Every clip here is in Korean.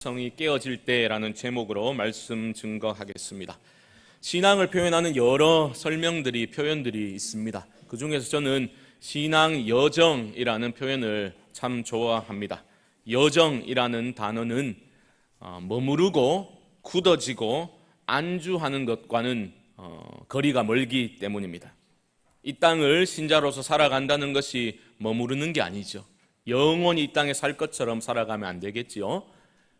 성이 깨어질 때라는 제목으로 말씀 증거하겠습니다. 신앙을 표현하는 여러 설명들이 표현들이 있습니다. 그 중에서 저는 신앙 여정이라는 표현을 참 좋아합니다. 여정이라는 단어는 어, 머무르고 굳어지고 안주하는 것과는 어, 거리가 멀기 때문입니다. 이 땅을 신자로서 살아간다는 것이 머무르는 게 아니죠. 영원히 이 땅에 살 것처럼 살아가면 안 되겠지요.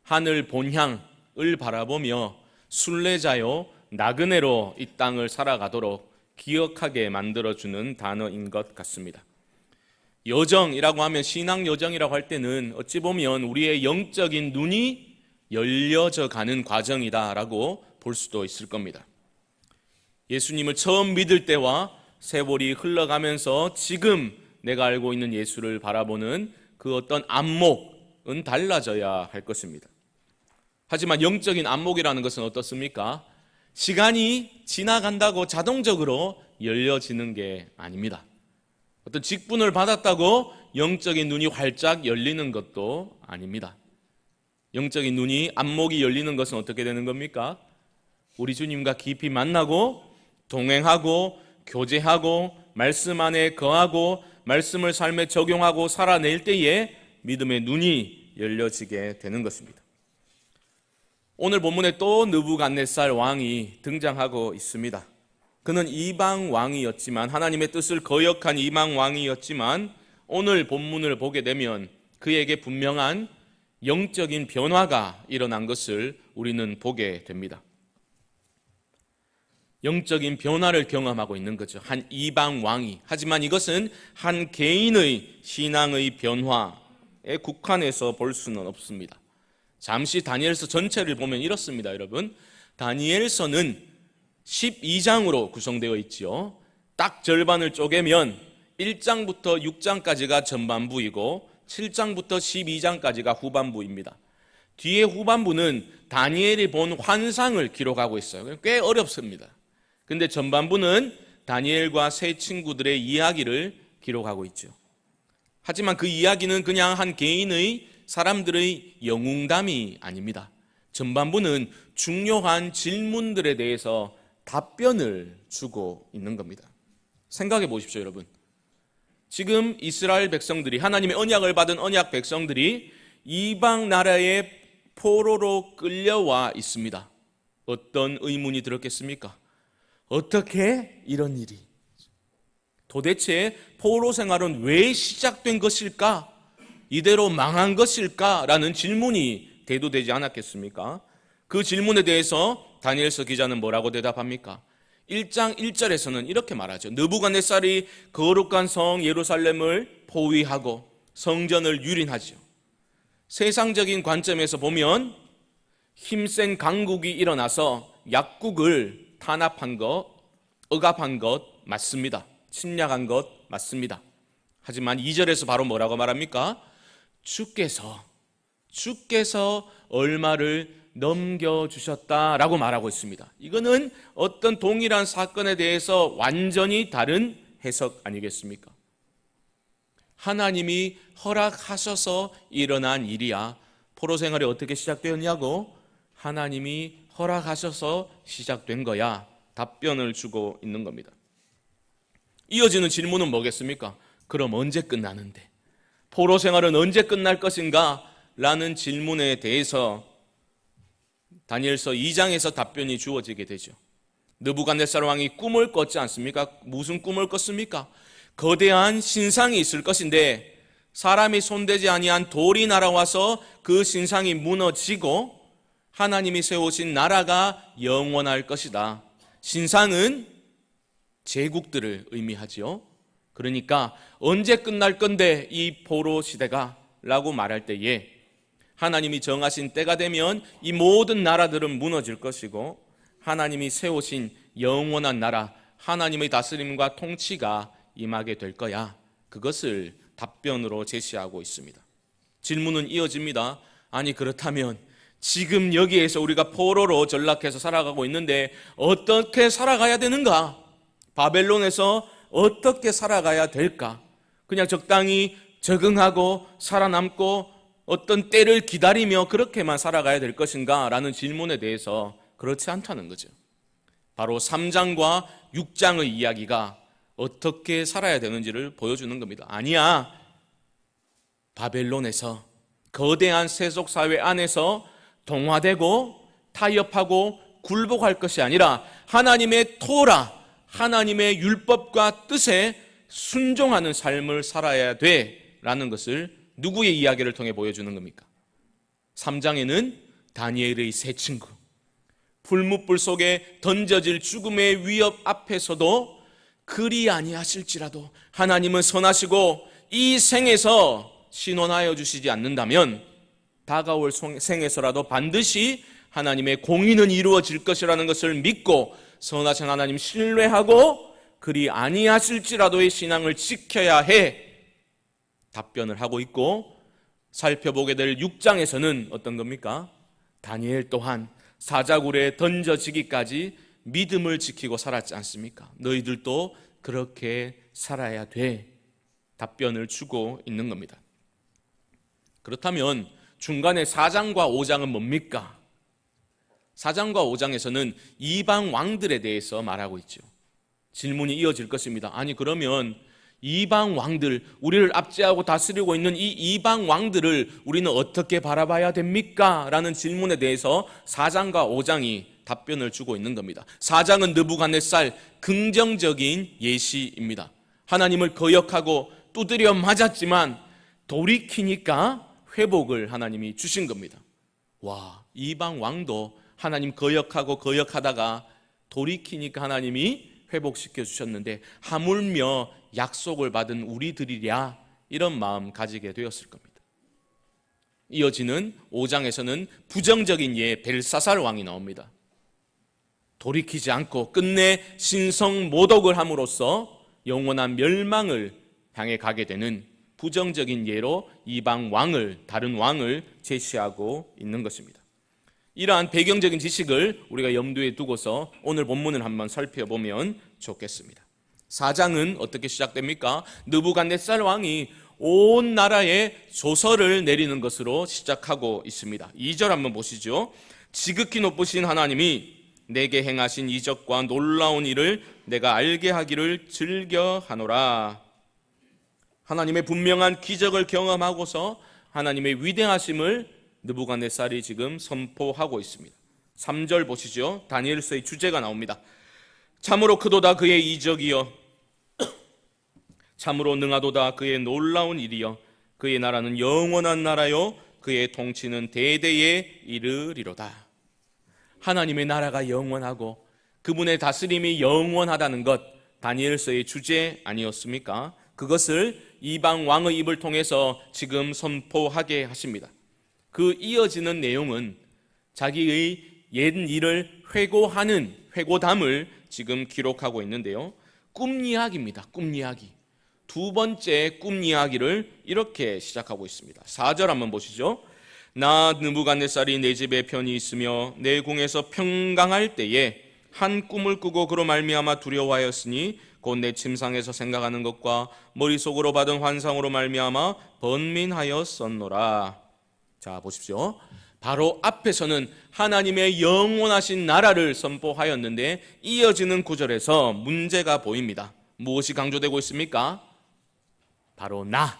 하늘 본향을 바라보며 순례자요 나그네로 이 땅을 살아가도록 기억하게 만들어주는 단어인 것 같습니다. 여정이라고 하면 신앙 여정이라고 할 때는 어찌 보면 우리의 영적인 눈이 열려져 가는 과정이다라고 볼 수도 있을 겁니다. 예수님을 처음 믿을 때와 세월이 흘러가면서 지금 내가 알고 있는 예수를 바라보는 그 어떤 안목은 달라져야 할 것입니다. 하지만 영적인 안목이라는 것은 어떻습니까? 시간이 지나간다고 자동적으로 열려지는 게 아닙니다. 어떤 직분을 받았다고 영적인 눈이 활짝 열리는 것도 아닙니다. 영적인 눈이 안목이 열리는 것은 어떻게 되는 겁니까? 우리 주님과 깊이 만나고 동행하고 교제하고 말씀 안에 거하고 말씀을 삶에 적용하고 살아낼 때에 믿음의 눈이 열려지게 되는 것입니다. 오늘 본문에 또 느부갓네살 왕이 등장하고 있습니다. 그는 이방 왕이었지만 하나님의 뜻을 거역한 이방 왕이었지만 오늘 본문을 보게 되면 그에게 분명한 영적인 변화가 일어난 것을 우리는 보게 됩니다. 영적인 변화를 경험하고 있는 거죠. 한 이방 왕이. 하지만 이것은 한 개인의 신앙의 변화에 국한해서 볼 수는 없습니다. 잠시 다니엘서 전체를 보면 이렇습니다, 여러분. 다니엘서는 12장으로 구성되어 있지요. 딱 절반을 쪼개면 1장부터 6장까지가 전반부이고 7장부터 12장까지가 후반부입니다. 뒤에 후반부는 다니엘이 본 환상을 기록하고 있어요. 꽤 어렵습니다. 근데 전반부는 다니엘과 세 친구들의 이야기를 기록하고 있죠. 하지만 그 이야기는 그냥 한 개인의 사람들의 영웅담이 아닙니다. 전반부는 중요한 질문들에 대해서 답변을 주고 있는 겁니다. 생각해 보십시오, 여러분. 지금 이스라엘 백성들이 하나님의 언약을 받은 언약 백성들이 이방 나라의 포로로 끌려와 있습니다. 어떤 의문이 들었겠습니까? 어떻게 이런 일이? 도대체 포로 생활은 왜 시작된 것일까? 이대로 망한 것일까라는 질문이 대두되지 않았겠습니까? 그 질문에 대해서 다니엘서 기자는 뭐라고 대답합니까? 1장 1절에서는 이렇게 말하죠. 느부갓네살이 거룩한 성 예루살렘을 포위하고 성전을 유린하죠. 세상적인 관점에서 보면 힘센 강국이 일어나서 약국을 탄압한 것, 억압한 것 맞습니다. 침략한 것 맞습니다. 하지만 2절에서 바로 뭐라고 말합니까? 주께서 주께서 얼마를 넘겨 주셨다라고 말하고 있습니다. 이거는 어떤 동일한 사건에 대해서 완전히 다른 해석 아니겠습니까? 하나님이 허락하셔서 일어난 일이야. 포로 생활이 어떻게 시작되었냐고? 하나님이 허락하셔서 시작된 거야. 답변을 주고 있는 겁니다. 이어지는 질문은 뭐겠습니까? 그럼 언제 끝나는데? 포로 생활은 언제 끝날 것인가? 라는 질문에 대해서 다니엘서 2장에서 답변이 주어지게 되죠. 느부갓네살 왕이 꿈을 꿨지 않습니까? 무슨 꿈을 꿨습니까? 거대한 신상이 있을 것인데 사람이 손대지 아니한 돌이 날아와서 그 신상이 무너지고 하나님이 세우신 나라가 영원할 것이다. 신상은 제국들을 의미하지요. 그러니까 언제 끝날 건데 이 포로 시대가 라고 말할 때에 하나님이 정하신 때가 되면 이 모든 나라들은 무너질 것이고 하나님이 세우신 영원한 나라 하나님의 다스림과 통치가 임하게 될 거야. 그것을 답변으로 제시하고 있습니다. 질문은 이어집니다. 아니 그렇다면 지금 여기에서 우리가 포로로 전락해서 살아가고 있는데 어떻게 살아가야 되는가? 바벨론에서 어떻게 살아가야 될까? 그냥 적당히 적응하고 살아남고 어떤 때를 기다리며 그렇게만 살아가야 될 것인가? 라는 질문에 대해서 그렇지 않다는 거죠. 바로 3장과 6장의 이야기가 어떻게 살아야 되는지를 보여주는 겁니다. 아니야. 바벨론에서 거대한 세속 사회 안에서 동화되고 타협하고 굴복할 것이 아니라 하나님의 토라, 하나님의 율법과 뜻에 순종하는 삶을 살아야 돼 라는 것을 누구의 이야기를 통해 보여주는 겁니까? 3장에는 다니엘의 세 친구, 불무불 속에 던져질 죽음의 위협 앞에서도 그리 아니하실지라도 하나님은 선하시고 이 생에서 신원하여 주시지 않는다면 다가올 생에서라도 반드시 하나님의 공의는 이루어질 것이라는 것을 믿고 선하신 하나님 신뢰하고 그리 아니하실지라도의 신앙을 지켜야 해 답변을 하고 있고 살펴보게 될 6장에서는 어떤 겁니까? 다니엘 또한 사자굴에 던져지기까지 믿음을 지키고 살았지 않습니까? 너희들도 그렇게 살아야 돼. 답변을 주고 있는 겁니다. 그렇다면 중간에 4장과 5장은 뭡니까? 4장과 5장에서는 이방 왕들에 대해서 말하고 있죠. 질문이 이어질 것입니다. 아니, 그러면 이방 왕들, 우리를 압제하고 다스리고 있는 이 이방 왕들을 우리는 어떻게 바라봐야 됩니까? 라는 질문에 대해서 4장과 5장이 답변을 주고 있는 겁니다. 4장은 느부갓네살 긍정적인 예시입니다. 하나님을 거역하고 두드려 맞았지만 돌이키니까 회복을 하나님이 주신 겁니다. 와, 이방 왕도 하나님 거역하고 거역하다가 돌이키니까 하나님이 회복시켜 주셨는데 하물며 약속을 받은 우리들이랴 이런 마음 가지게 되었을 겁니다. 이어지는 5장에서는 부정적인 예 벨사살 왕이 나옵니다. 돌이키지 않고 끝내 신성 모독을 함으로써 영원한 멸망을 향해 가게 되는 부정적인 예로 이방 왕을 다른 왕을 제시하고 있는 것입니다. 이러한 배경적인 지식을 우리가 염두에 두고서 오늘 본문을 한번 살펴보면 좋겠습니다. 4장은 어떻게 시작됩니까? 느부갓네살 왕이 온 나라에 조서를 내리는 것으로 시작하고 있습니다. 2절 한번 보시죠. 지극히 높으신 하나님이 내게 행하신 이적과 놀라운 일을 내가 알게 하기를 즐겨 하노라. 하나님의 분명한 기적을 경험하고서 하나님의 위대하심을 느부갓네살이 지금 선포하고 있습니다. 3절 보시죠. 다니엘서의 주제가 나옵니다. 참으로 크도다 그의 이적이여 참으로 능하도다 그의 놀라운 일이여 그의 나라는 영원한 나라요 그의 통치는 대대에 이르리로다. 하나님의 나라가 영원하고 그분의 다스림이 영원하다는 것 다니엘서의 주제 아니었습니까? 그것을 이방 왕의 입을 통해서 지금 선포하게 하십니다. 그 이어지는 내용은 자기의 옛 일을 회고하는 회고담을 지금 기록하고 있는데요. 꿈 이야기입니다. 꿈 이야기. 두 번째 꿈 이야기를 이렇게 시작하고 있습니다. 4절 한번 보시죠. 나 느부갓네살이 내 집에 편히 있으며 내 궁에서 평강할 때에 한 꿈을 꾸고 그로 말미암아 두려워하였으니 곧 내 침상에서 생각하는 것과 머릿속으로 받은 환상으로 말미암아 번민하였었노라. 자, 보십시오. 바로 앞에서는 하나님의 영원하신 나라를 선포하였는데 이어지는 구절에서 문제가 보입니다. 무엇이 강조되고 있습니까? 바로 나.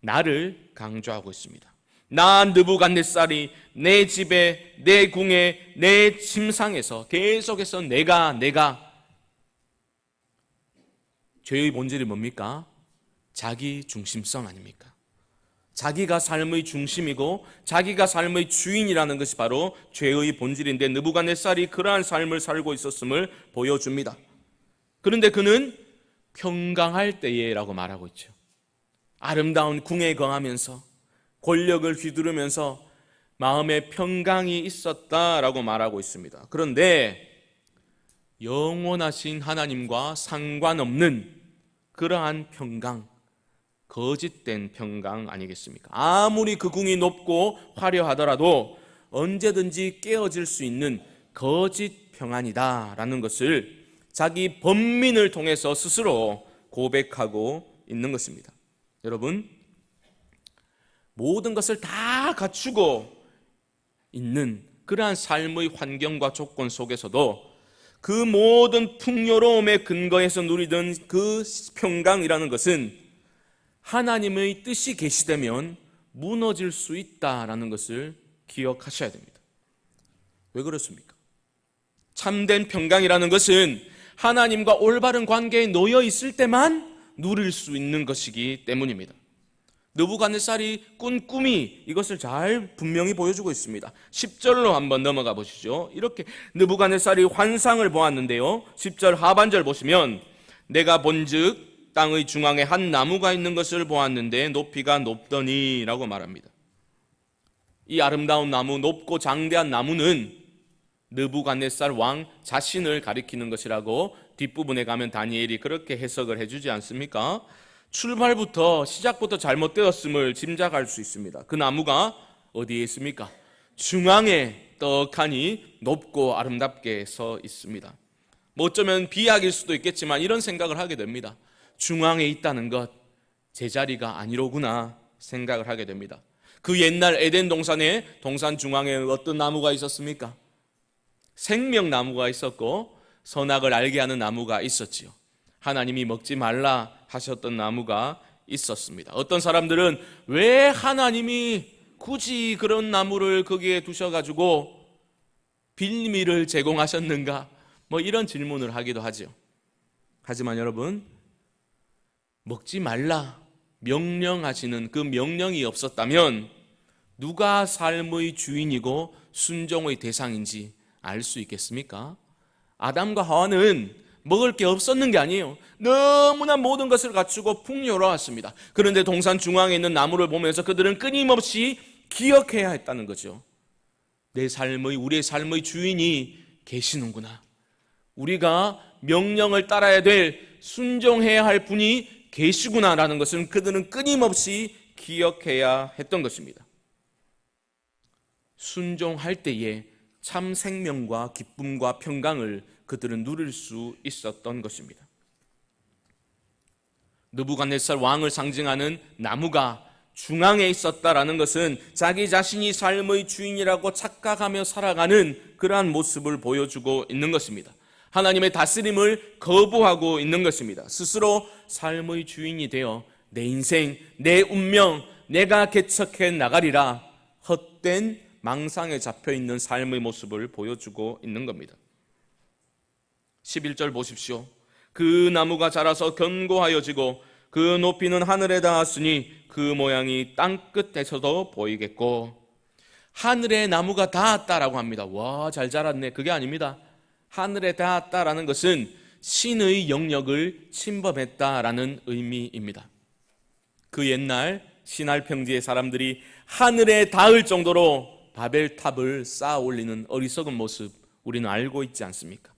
나를 강조하고 있습니다. 나 느부갓네살이 내 집에 내 궁에 내 침상에서 계속해서 내가 내가 죄의 본질이 뭡니까? 자기 중심성 아닙니까? 자기가 삶의 중심이고 자기가 삶의 주인이라는 것이 바로 죄의 본질인데 느부갓네살이 그러한 삶을 살고 있었음을 보여줍니다. 그런데 그는 평강할 때에라고 말하고 있죠. 아름다운 궁에 거하면서 권력을 휘두르면서 마음에 평강이 있었다라고 말하고 있습니다. 그런데 영원하신 하나님과 상관없는 그러한 평강, 거짓된 평강 아니겠습니까? 아무리 그 궁이 높고 화려하더라도 언제든지 깨어질 수 있는 거짓 평안이다라는 것을 자기 번민을 통해서 스스로 고백하고 있는 것입니다. 여러분, 모든 것을 다 갖추고 있는 그러한 삶의 환경과 조건 속에서도 그 모든 풍요로움의 근거에서 누리던 그 평강이라는 것은 하나님의 뜻이 계시되면 무너질 수 있다라는 것을 기억하셔야 됩니다. 왜 그렇습니까? 참된 평강이라는 것은 하나님과 올바른 관계에 놓여 있을 때만 누릴 수 있는 것이기 때문입니다. 느부갓네살이 꾼 꿈이 이것을 잘 분명히 보여주고 있습니다. 10절로 한번 넘어가 보시죠. 이렇게 느부갓네살이 환상을 보았는데요. 10절 하반절 보시면 내가 본즉 땅의 중앙에 한 나무가 있는 것을 보았는데 높이가 높더니라고 말합니다. 이 아름다운 나무, 높고 장대한 나무는 느부갓네살 왕 자신을 가리키는 것이라고 뒷부분에 가면 다니엘이 그렇게 해석을 해주지 않습니까? 출발부터 시작부터 잘못되었음을 짐작할 수 있습니다. 그 나무가 어디에 있습니까? 중앙에 떡하니 높고 아름답게 서 있습니다. 뭐 어쩌면 비약일 수도 있겠지만 이런 생각을 하게 됩니다. 중앙에 있다는 것 제자리가 아니로구나 생각을 하게 됩니다. 그 옛날 에덴 동산에 동산 중앙에 어떤 나무가 있었습니까? 생명나무가 있었고 선악을 알게 하는 나무가 있었지요. 하나님이 먹지 말라 하셨던 나무가 있었습니다. 어떤 사람들은 왜 하나님이 굳이 그런 나무를 거기에 두셔가지고 빌미를 제공하셨는가? 뭐 이런 질문을 하기도 하죠. 하지만 여러분, 먹지 말라 명령하시는 그 명령이 없었다면 누가 삶의 주인이고 순종의 대상인지 알 수 있겠습니까? 아담과 하와는 먹을 게 없었는 게 아니에요. 너무나 모든 것을 갖추고 풍요로웠습니다. 그런데 동산 중앙에 있는 나무를 보면서 그들은 끊임없이 기억해야 했다는 거죠. 내 삶의, 우리의 삶의 주인이 계시는구나. 우리가 명령을 따라야 될, 순종해야 할 분이 계시구나라는 것은 그들은 끊임없이 기억해야 했던 것입니다. 순종할 때에 참 생명과 기쁨과 평강을 그들은 누릴 수 있었던 것입니다. 느부갓네살 왕을 상징하는 나무가 중앙에 있었다라는 것은 자기 자신이 삶의 주인이라고 착각하며 살아가는 그러한 모습을 보여주고 있는 것입니다. 하나님의 다스림을 거부하고 있는 것입니다. 스스로 삶의 주인이 되어 내 인생, 내 운명, 내가 개척해 나가리라 헛된 망상에 잡혀 있는 삶의 모습을 보여주고 있는 겁니다. 11절 보십시오. 그 나무가 자라서 견고하여지고 그 높이는 하늘에 닿았으니 그 모양이 땅 끝에서도 보이겠고 하늘에 나무가 닿았다라고 합니다. 와, 잘 자랐네. 그게 아닙니다. 하늘에 닿았다라는 것은 신의 영역을 침범했다라는 의미입니다. 그 옛날 신할 평지의 사람들이 하늘에 닿을 정도로 바벨탑을 쌓아 올리는 어리석은 모습 우리는 알고 있지 않습니까?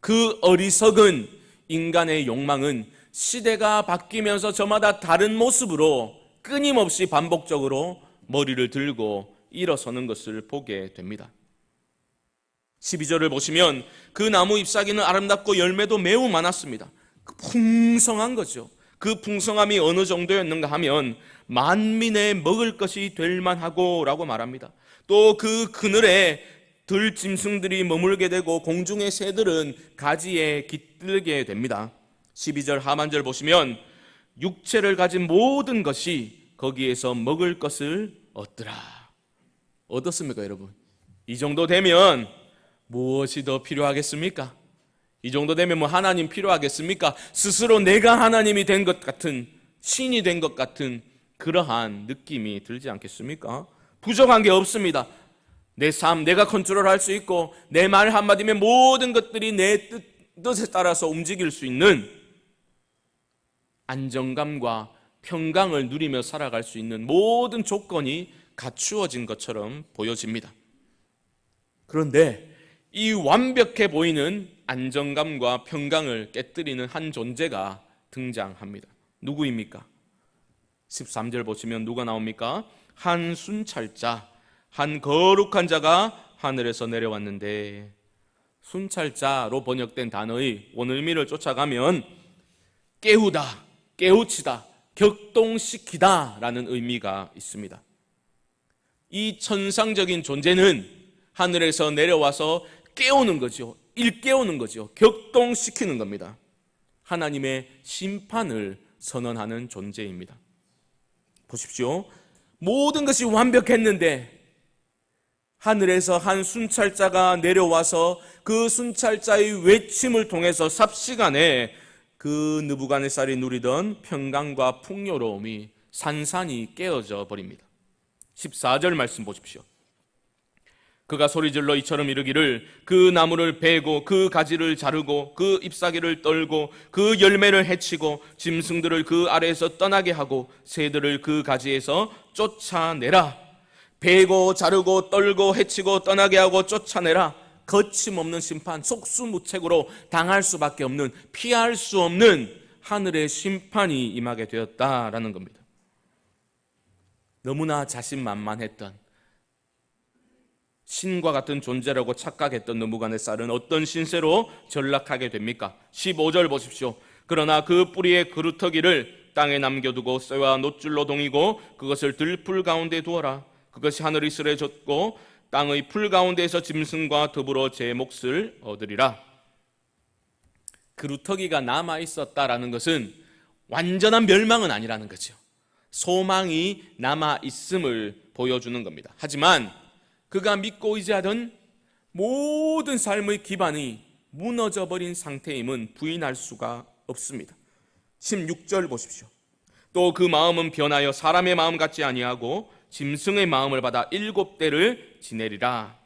그 어리석은 인간의 욕망은 시대가 바뀌면서 저마다 다른 모습으로 끊임없이 반복적으로 머리를 들고 일어서는 것을 보게 됩니다. 12절을 보시면 그 나무 잎사귀는 아름답고 열매도 매우 많았습니다. 그 풍성한 거죠. 그 풍성함이 어느 정도였는가 하면 만민의 먹을 것이 될 만하고라고 말합니다. 또 그 그늘에 들짐승들이 머물게 되고 공중의 새들은 가지에 깃들게 됩니다. 12절 하만절 보시면 육체를 가진 모든 것이 거기에서 먹을 것을 얻더라. 얻었습니까, 여러분? 이 정도 되면 무엇이 더 필요하겠습니까? 이 정도 되면 뭐 하나님 필요하겠습니까? 스스로 내가 하나님이 된 것 같은 신이 된 것 같은 그러한 느낌이 들지 않겠습니까? 부족한 게 없습니다. 내 삶, 내가 컨트롤 할 수 있고 내 말 한마디면 모든 것들이 내 뜻, 뜻에 따라서 움직일 수 있는 안정감과 평강을 누리며 살아갈 수 있는 모든 조건이 갖추어진 것처럼 보여집니다. 그런데 이 완벽해 보이는 안정감과 평강을 깨뜨리는 한 존재가 등장합니다. 누구입니까? 13절 보시면 누가 나옵니까? 한 순찰자, 한 거룩한 자가 하늘에서 내려왔는데 순찰자로 번역된 단어의 원의미를 쫓아가면 깨우다, 깨우치다, 격동시키다 라는 의미가 있습니다. 이 천상적인 존재는 하늘에서 내려와서 깨우는 거죠. 일깨우는 거죠. 격동시키는 겁니다. 하나님의 심판을 선언하는 존재입니다. 보십시오. 모든 것이 완벽했는데 하늘에서 한 순찰자가 내려와서 그 순찰자의 외침을 통해서 삽시간에 그 느부갓네살이 누리던 평강과 풍요로움이 산산이 깨어져 버립니다. 14절 말씀 보십시오. 그가 소리질러 이처럼 이르기를 그 나무를 베고 그 가지를 자르고 그 잎사귀를 떨고 그 열매를 해치고 짐승들을 그 아래에서 떠나게 하고 새들을 그 가지에서 쫓아내라. 베고 자르고 떨고 해치고 떠나게 하고 쫓아내라. 거침없는 심판, 속수무책으로 당할 수밖에 없는 피할 수 없는 하늘의 심판이 임하게 되었다라는 겁니다. 너무나 자신만만했던 신과 같은 존재라고 착각했던 느부갓네살은 어떤 신세로 전락하게 됩니까? 15절 보십시오. 그러나 그 뿌리의 그루터기를 땅에 남겨두고 쇠와 노줄로 동이고 그것을 들풀 가운데 두어라. 그것이 하늘이 쓰레졌고 땅의 풀 가운데에서 짐승과 더불어 제 몫을 얻으리라. 그루터기가 남아 있었다라는 것은 완전한 멸망은 아니라는 거죠. 소망이 남아 있음을 보여주는 겁니다. 하지만 그가 믿고 의지하던 모든 삶의 기반이 무너져 버린 상태임은 부인할 수가 없습니다. 16절 보십시오. 또 그 마음은 변하여 사람의 마음 같지 아니하고 짐승의 마음을 받아 일곱 대를 지내리라.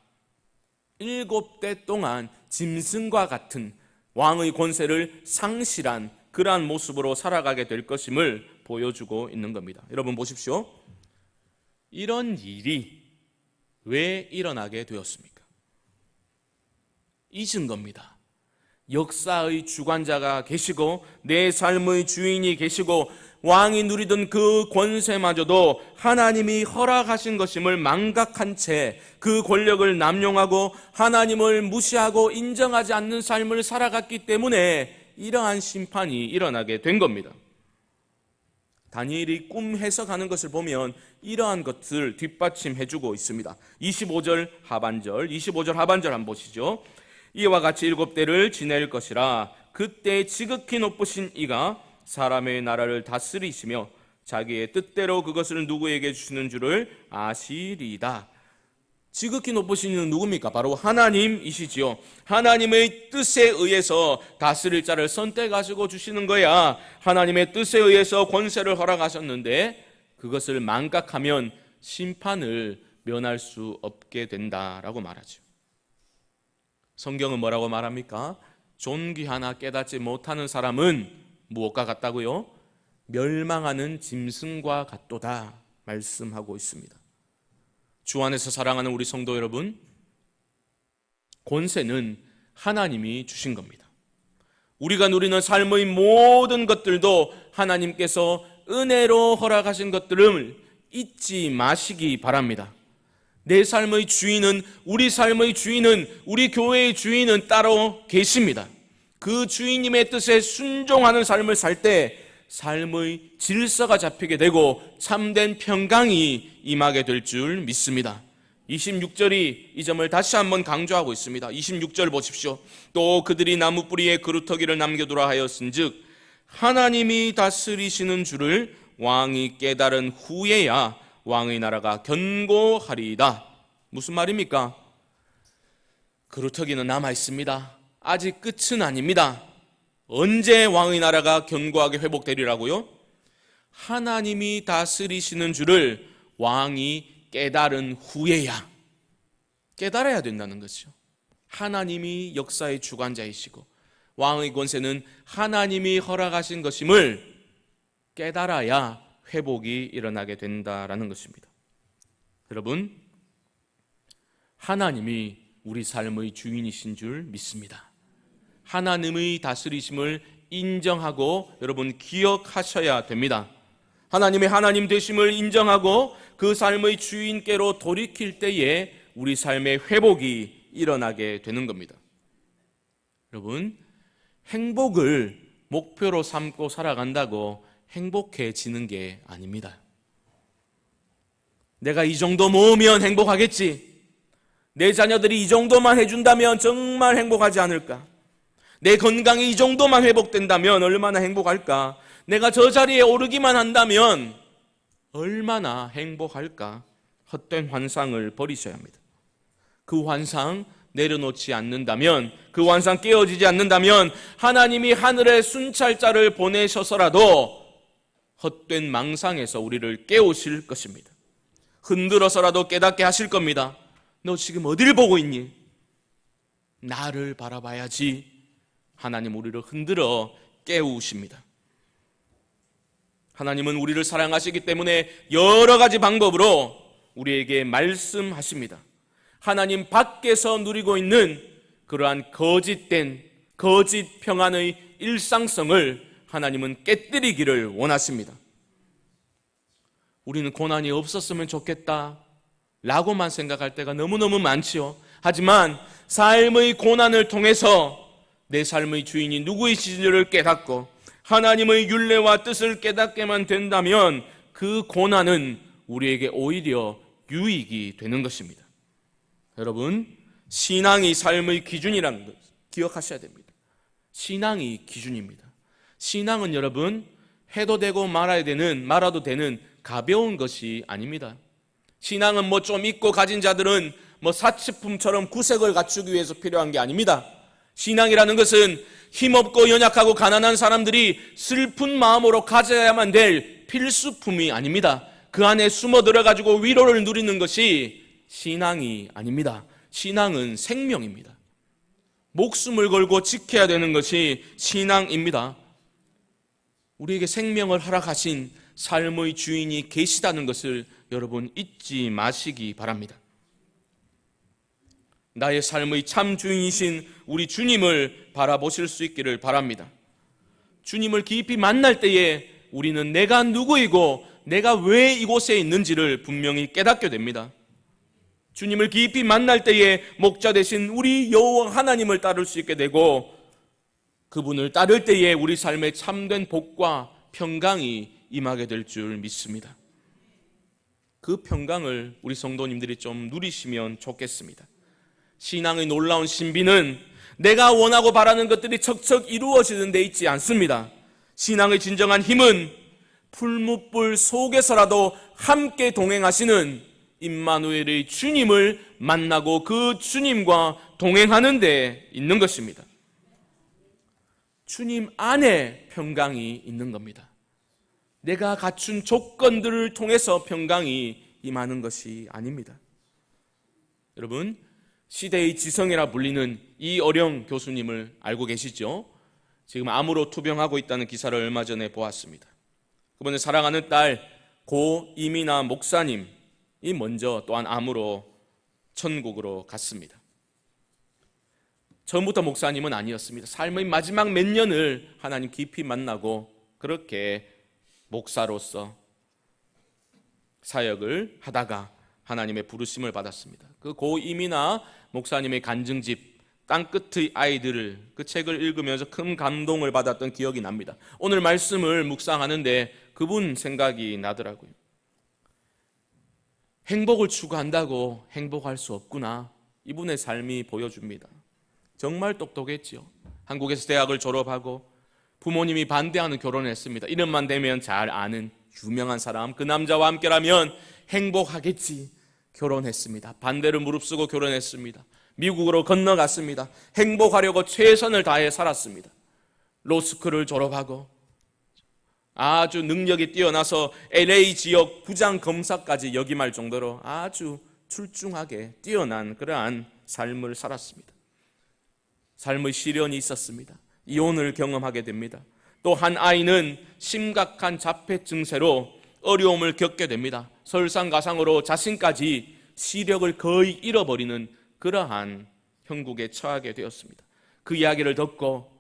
일곱 대 동안 짐승과 같은 왕의 권세를 상실한 그러한 모습으로 살아가게 될 것임을 보여주고 있는 겁니다. 여러분 보십시오. 이런 일이 왜 일어나게 되었습니까? 잊은 겁니다. 역사의 주관자가 계시고 내 삶의 주인이 계시고 왕이 누리던 그 권세마저도 하나님이 허락하신 것임을 망각한 채 그 권력을 남용하고 하나님을 무시하고 인정하지 않는 삶을 살아갔기 때문에 이러한 심판이 일어나게 된 겁니다. 다니엘이 꿈 해석하는 것을 보면 이러한 것을 뒷받침해 주고 있습니다. 25절 하반절, 25절 하반절 한번 보시죠. 이와 같이 일곱 대를 지낼 것이라 그때 지극히 높으신 이가 사람의 나라를 다스리시며 자기의 뜻대로 그것을 누구에게 주시는 줄을 아시리다. 지극히 높으신 이는 누굽니까? 바로 하나님이시지요. 하나님의 뜻에 의해서 다스릴 자를 선택하시고 주시는 거야. 하나님의 뜻에 의해서 권세를 허락하셨는데 그것을 망각하면 심판을 면할 수 없게 된다라고 말하죠. 성경은 뭐라고 말합니까? 존귀 하나 깨닫지 못하는 사람은 무엇과 같다고요? 멸망하는 짐승과 같도다 말씀하고 있습니다. 주 안에서 사랑하는 우리 성도 여러분, 권세는 하나님이 주신 겁니다. 우리가 누리는 삶의 모든 것들도 하나님께서 은혜로 허락하신 것들을 잊지 마시기 바랍니다. 내 삶의 주인은, 우리 삶의 주인은, 우리 교회의 주인은 따로 계십니다. 그 주인님의 뜻에 순종하는 삶을 살 때 삶의 질서가 잡히게 되고 참된 평강이 임하게 될 줄 믿습니다. 26절이 이 점을 다시 한번 강조하고 있습니다. 26절 보십시오. 또 그들이 나무 뿌리에 그루터기를 남겨두라 하였은즉 하나님이 다스리시는 줄을 왕이 깨달은 후에야 왕의 나라가 견고하리이다. 무슨 말입니까? 그루터기는 남아 있습니다. 아직 끝은 아닙니다. 언제 왕의 나라가 견고하게 회복되리라고요? 하나님이 다스리시는 줄을 왕이 깨달은 후에야 깨달아야 된다는 것이죠. 하나님이 역사의 주관자이시고 왕의 권세는 하나님이 허락하신 것임을 깨달아야 회복이 일어나게 된다라는 것입니다. 여러분, 하나님이 우리 삶의 주인이신 줄 믿습니다. 하나님의 다스리심을 인정하고 여러분 기억하셔야 됩니다. 하나님의 하나님 되심을 인정하고 그 삶의 주인께로 돌이킬 때에 우리 삶의 회복이 일어나게 되는 겁니다. 여러분, 행복을 목표로 삼고 살아간다고 행복해지는 게 아닙니다. 내가 이 정도 모으면 행복하겠지. 내 자녀들이 이 정도만 해준다면 정말 행복하지 않을까. 내 건강이 이 정도만 회복된다면 얼마나 행복할까. 내가 저 자리에 오르기만 한다면 얼마나 행복할까. 헛된 환상을 버리셔야 합니다. 그 환상 내려놓지 않는다면, 그 환상 깨어지지 않는다면, 하나님이 하늘에 순찰자를 보내셔서라도 헛된 망상에서 우리를 깨우실 것입니다. 흔들어서라도 깨닫게 하실 겁니다. 너 지금 어디를 보고 있니? 나를 바라봐야지. 하나님 우리를 흔들어 깨우십니다. 하나님은 우리를 사랑하시기 때문에 여러 가지 방법으로 우리에게 말씀하십니다. 하나님 밖에서 누리고 있는 그러한 거짓된 거짓 평안의 일상성을 하나님은 깨뜨리기를 원하십니다. 우리는 고난이 없었으면 좋겠다. 라고만 생각할 때가 너무너무 많지요. 하지만 삶의 고난을 통해서 내 삶의 주인이 누구이신지를 깨닫고 하나님의 윤례와 뜻을 깨닫게만 된다면 그 고난은 우리에게 오히려 유익이 되는 것입니다. 여러분, 신앙이 삶의 기준이라는 것 기억하셔야 됩니다. 신앙이 기준입니다. 신앙은 여러분 해도 되고 말아야 되는 말아도 되는 가벼운 것이 아닙니다. 신앙은 뭐 좀 있고 가진 자들은 뭐 사치품처럼 구색을 갖추기 위해서 필요한 게 아닙니다. 신앙이라는 것은 힘없고 연약하고 가난한 사람들이 슬픈 마음으로 가져야만 될 필수품이 아닙니다. 그 안에 숨어 들어가지고 위로를 누리는 것이 신앙이 아닙니다. 신앙은 생명입니다. 목숨을 걸고 지켜야 되는 것이 신앙입니다. 우리에게 생명을 허락하신 삶의 주인이 계시다는 것을 여러분 잊지 마시기 바랍니다. 나의 삶의 참 주인이신 우리 주님을 바라보실 수 있기를 바랍니다. 주님을 깊이 만날 때에 우리는 내가 누구이고 내가 왜 이곳에 있는지를 분명히 깨닫게 됩니다. 주님을 깊이 만날 때에 목자 되신 우리 여호와 하나님을 따를 수 있게 되고 그분을 따를 때에 우리 삶에 참된 복과 평강이 임하게 될 줄 믿습니다. 그 평강을 우리 성도님들이 좀 누리시면 좋겠습니다. 신앙의 놀라운 신비는 내가 원하고 바라는 것들이 척척 이루어지는 데 있지 않습니다. 신앙의 진정한 힘은 풀무불 속에서라도 함께 동행하시는 임마누엘의 주님을 만나고 그 주님과 동행하는 데 있는 것입니다. 주님 안에 평강이 있는 겁니다. 내가 갖춘 조건들을 통해서 평강이 임하는 것이 아닙니다. 여러분, 시대의 지성이라 불리는 이어령 교수님을 알고 계시죠? 지금 암으로 투병하고 있다는 기사를 얼마 전에 보았습니다. 그분의 사랑하는 딸 고 이미나 목사님이 먼저 또한 암으로 천국으로 갔습니다. 처음부터 목사님은 아니었습니다. 삶의 마지막 몇 년을 하나님 깊이 만나고 그렇게 목사로서 사역을 하다가 하나님의 부르심을 받았습니다. 그고 이미나 목사님의 간증집 땅끝의 아이들을 그 책을 읽으면서 큰 감동을 받았던 기억이 납니다. 오늘 말씀을 묵상하는데 그분 생각이 나더라고요. 행복을 추구한다고 행복할 수 없구나. 이분의 삶이 보여줍니다. 정말 똑똑했지요. 한국에서 대학을 졸업하고 부모님이 반대하는 결혼을 했습니다. 이름만 되면 잘 아는 유명한 사람, 그 남자와 함께라면 행복하겠지. 결혼했습니다. 반대를 무릅쓰고 결혼했습니다. 미국으로 건너갔습니다. 행복하려고 최선을 다해 살았습니다. 로스쿨을 졸업하고 아주 능력이 뛰어나서 LA 지역 부장 검사까지 역임할 정도로 아주 출중하게 뛰어난 그러한 삶을 살았습니다. 삶의 시련이 있었습니다. 이혼을 경험하게 됩니다. 또 한 아이는 심각한 자폐 증세로 어려움을 겪게 됩니다. 설상가상으로 자신까지 시력을 거의 잃어버리는 그러한 형국에 처하게 되었습니다. 그 이야기를 듣고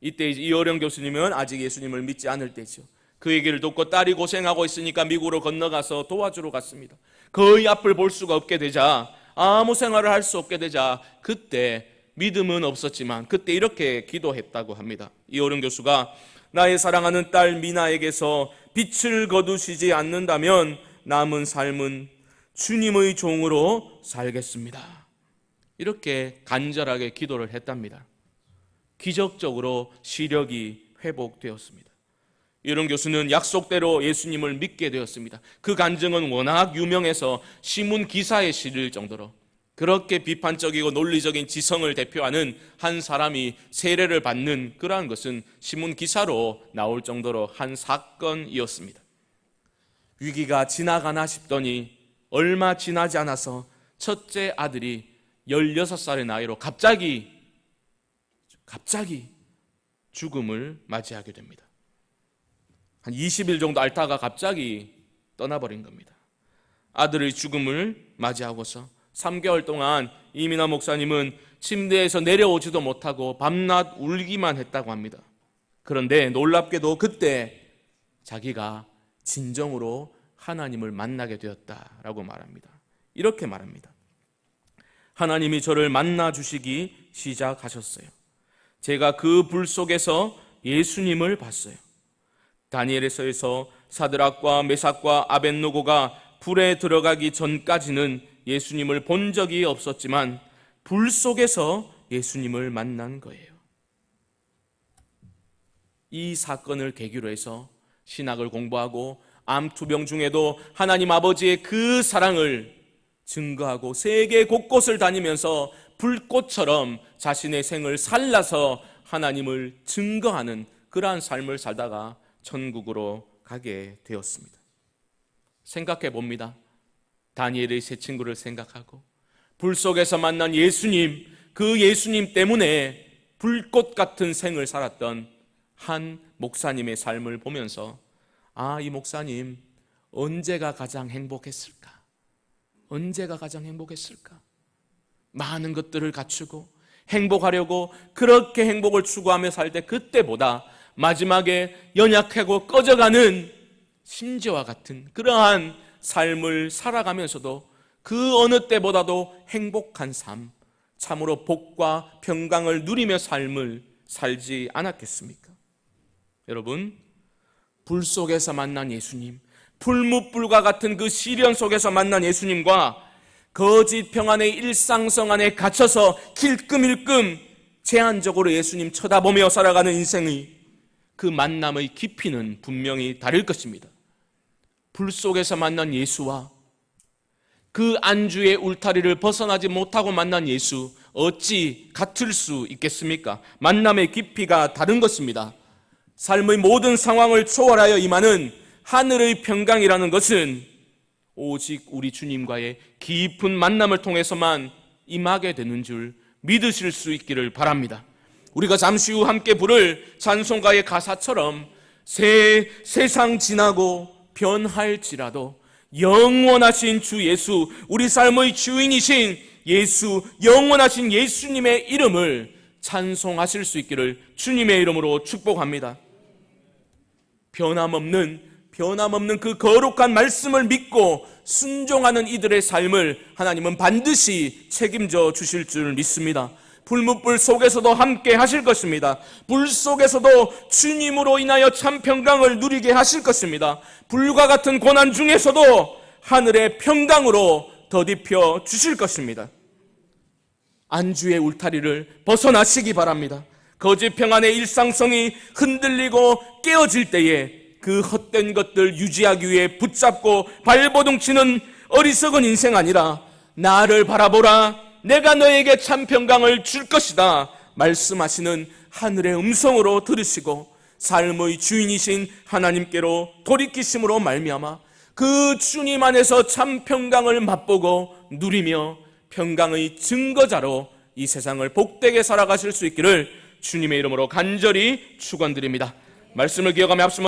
이때 이어령 교수님은 아직 예수님을 믿지 않을 때죠. 그 얘기를 듣고 딸이 고생하고 있으니까 미국으로 건너가서 도와주러 갔습니다. 거의 앞을 볼 수가 없게 되자 아무 생활을 할 수 없게 되자 그때 믿음은 없었지만 그때 이렇게 기도했다고 합니다. 이어령 교수가 나의 사랑하는 딸 미나에게서 빛을 거두시지 않는다면 남은 삶은 주님의 종으로 살겠습니다. 이렇게 간절하게 기도를 했답니다. 기적적으로 시력이 회복되었습니다. 이런 교수는 약속대로 예수님을 믿게 되었습니다. 그 간증은 워낙 유명해서 신문 기사에 실릴 정도로 그렇게 비판적이고 논리적인 지성을 대표하는 한 사람이 세례를 받는 그러한 것은 신문 기사로 나올 정도로 한 사건이었습니다. 위기가 지나가나 싶더니 얼마 지나지 않아서 첫째 아들이 16살의 나이로 갑자기 갑자기 죽음을 맞이하게 됩니다. 한 20일 정도 앓다가 갑자기 떠나버린 겁니다. 아들의 죽음을 맞이하고서 3개월 동안 이민아 목사님은 침대에서 내려오지도 못하고 밤낮 울기만 했다고 합니다. 그런데 놀랍게도 그때 자기가 진정으로 하나님을 만나게 되었다라고 말합니다. 이렇게 말합니다. 하나님이 저를 만나 주시기 시작하셨어요. 제가 그 불 속에서 예수님을 봤어요. 다니엘에서에서 사드락과 메삭과 아벤노고가 불에 들어가기 전까지는 예수님을 본 적이 없었지만 불 속에서 예수님을 만난 거예요. 이 사건을 계기로 해서 신학을 공부하고 암투병 중에도 하나님 아버지의 그 사랑을 증거하고 세계 곳곳을 다니면서 불꽃처럼 자신의 생을 살라서 하나님을 증거하는 그러한 삶을 살다가 천국으로 가게 되었습니다. 생각해 봅니다. 다니엘의 세 친구를 생각하고 불 속에서 만난 예수님, 그 예수님 때문에 불꽃 같은 생을 살았던 한 목사님의 삶을 보면서 아, 이 목사님 언제가 가장 행복했을까? 언제가 가장 행복했을까? 많은 것들을 갖추고 행복하려고 그렇게 행복을 추구하며 살 때 그때보다 마지막에 연약하고 꺼져가는 심지와 같은 그러한 삶을 살아가면서도 그 어느 때보다도 행복한 삶, 참으로 복과 평강을 누리며 삶을 살지 않았겠습니까? 여러분, 불 속에서 만난 예수님, 불무불과 같은 그 시련 속에서 만난 예수님과 거짓 평안의 일상성 안에 갇혀서 킬끔일끔 제한적으로 예수님 쳐다보며 살아가는 인생의 그 만남의 깊이는 분명히 다를 것입니다. 불 속에서 만난 예수와 그 안주의 울타리를 벗어나지 못하고 만난 예수 어찌 같을 수 있겠습니까? 만남의 깊이가 다른 것입니다. 삶의 모든 상황을 초월하여 임하는 하늘의 평강이라는 것은 오직 우리 주님과의 깊은 만남을 통해서만 임하게 되는 줄 믿으실 수 있기를 바랍니다. 우리가 잠시 후 함께 부를 찬송가의 가사처럼 새 세상 지나고 변할지라도 영원하신 주 예수, 우리 삶의 주인이신 예수, 영원하신 예수님의 이름을 찬송하실 수 있기를 주님의 이름으로 축복합니다. 변함없는 변함없는 그 거룩한 말씀을 믿고 순종하는 이들의 삶을 하나님은 반드시 책임져 주실 줄 믿습니다. 불무불 속에서도 함께 하실 것입니다. 불 속에서도 주님으로 인하여 참 평강을 누리게 하실 것입니다. 불과 같은 고난 중에서도 하늘의 평강으로 더딥혀 주실 것입니다. 안주의 울타리를 벗어나시기 바랍니다. 거짓 평안의 일상성이 흔들리고 깨어질 때에 그 헛된 것들 유지하기 위해 붙잡고 발버둥 치는 어리석은 인생 아니라 나를 바라보라 내가 너에게 참 평강을 줄 것이다 말씀하시는 하늘의 음성으로 들으시고 삶의 주인이신 하나님께로 돌이키심으로 말미암아 그 주님 안에서 참 평강을 맛보고 누리며 평강의 증거자로 이 세상을 복되게 살아가실 수 있기를 주님의 이름으로 간절히 축원드립니다. 말씀을 기억하며 앞서